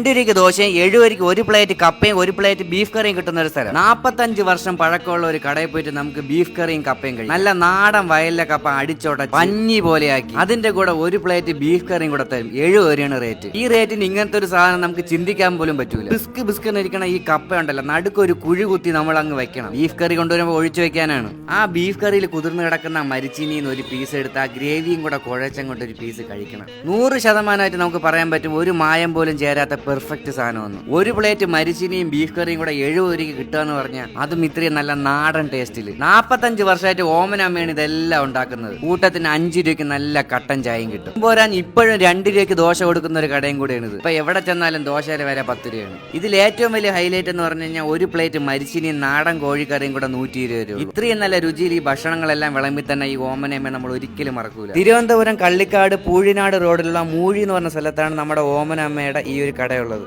രണ്ട് രൂപയ്ക്ക് ദോശയും എഴുപത് രൂപയ്ക്ക് ഒരു പ്ലേറ്റ് കപ്പയും ഒരു പ്ലേറ്റ് ബീഫ് കറിയും കിട്ടുന്ന ഒരു സ്ഥലം. നാപ്പത്തഞ്ച് വർഷം പഴക്കമുള്ള ഒരു കടയിൽ പോയിട്ട് നമുക്ക് ബീഫ് കറിയും കപ്പയും കഴിയും നല്ല നാടൻ വയലിലെ കപ്പ അടിച്ചോട്ട പഞ്ഞി പോലെയാക്കി. അതിന്റെ കൂടെ ഒരു പ്ലേറ്റ് ബീഫ് കറിയും കൂടെ തരും. എഴുപത് രൂപയാണ് റേറ്റ് ഈ റേറ്റിന് ഇങ്ങനത്തെ ഒരു സാധനം നമുക്ക് ചിന്തിക്കാൻ പോലും പറ്റൂല. ബിസ്ക് ബിസ്ക് ഇരിക്കണ ഈ കപ്പ ഉണ്ടല്ലോ നടുക്ക് ഒരു കുഴി കുത്തി നമ്മൾ അങ്ങ് വെക്കണം. ബീഫ് കറി കൊണ്ടുവരുമ്പോൾ ഒഴിച്ചു വെക്കാനാണ്. ആ ബീഫ് കറിയിൽ കുതിർന്ന് കിടക്കുന്ന മരിച്ചിനിന്ന് ഒരു പീസ് എടുത്ത് ആ ഗ്രേവിയും കൂടെ കുഴച്ചങ്ങോട്ട് ഒരു പീസ് കഴിക്കണം. നൂറ് ശതമാനമായിട്ട് നമുക്ക് പറയാൻ പറ്റും ഒരു മായം പോലും ചേരാത്ത പെർഫെക്റ്റ് സാധനമൊന്നും ഒരു പ്ലേറ്റ് മരിച്ചിനിയും ബീഫ് കറിയും കൂടെ എഴുപത് രൂപയ്ക്ക് കിട്ടുക എന്ന് പറഞ്ഞാൽ അതും ഇത്രയും നല്ല നാടൻ ടേസ്റ്റിൽ നാപ്പത്തഞ്ച് വർഷമായിട്ട് ഓമനമ്മയാണ് ഇതെല്ലാം ഉണ്ടാക്കുന്നത്. കൂട്ടത്തിന് അഞ്ച് രൂപയ്ക്ക് നല്ല കട്ടൻ ചായയും കിട്ടും. പോരാൻ ഇപ്പോഴും രണ്ട് രൂപയ്ക്ക് ദോശ കൊടുക്കുന്ന ഒരു കടയും കൂടെയാണ് ഇത് ഇപ്പൊ എവിടെ ചെന്നാലും ദോശയിലെ വരെ പത്ത് രൂപയാണ്. ഇതിൽ ഏറ്റവും വലിയ ഹൈലൈറ്റ് എന്ന് പറഞ്ഞു കഴിഞ്ഞാൽ ഒരു പ്ലേറ്റ് മരിച്ചിനിയും നാടൻ കോഴിക്കറിയും കൂടെ നൂറ്റി ഇരുപത് രൂപ. ഇത്രയും നല്ല രുചിയിൽ ഈ ഭക്ഷണങ്ങളെല്ലാം വിളമ്പി തന്നെ ഈ ഓമനയമ്മ നമ്മൾ ഒരിക്കലും മറക്കൂല. തിരുവനന്തപുരം കള്ളിക്കാട് പൂഴിനാട് റോഡിലുള്ള മൂഴി എന്ന് പറഞ്ഞ സ്ഥലത്താണ് നമ്മുടെ ഓമനമ്മയുടെ ഈ ഒരു உள்ளது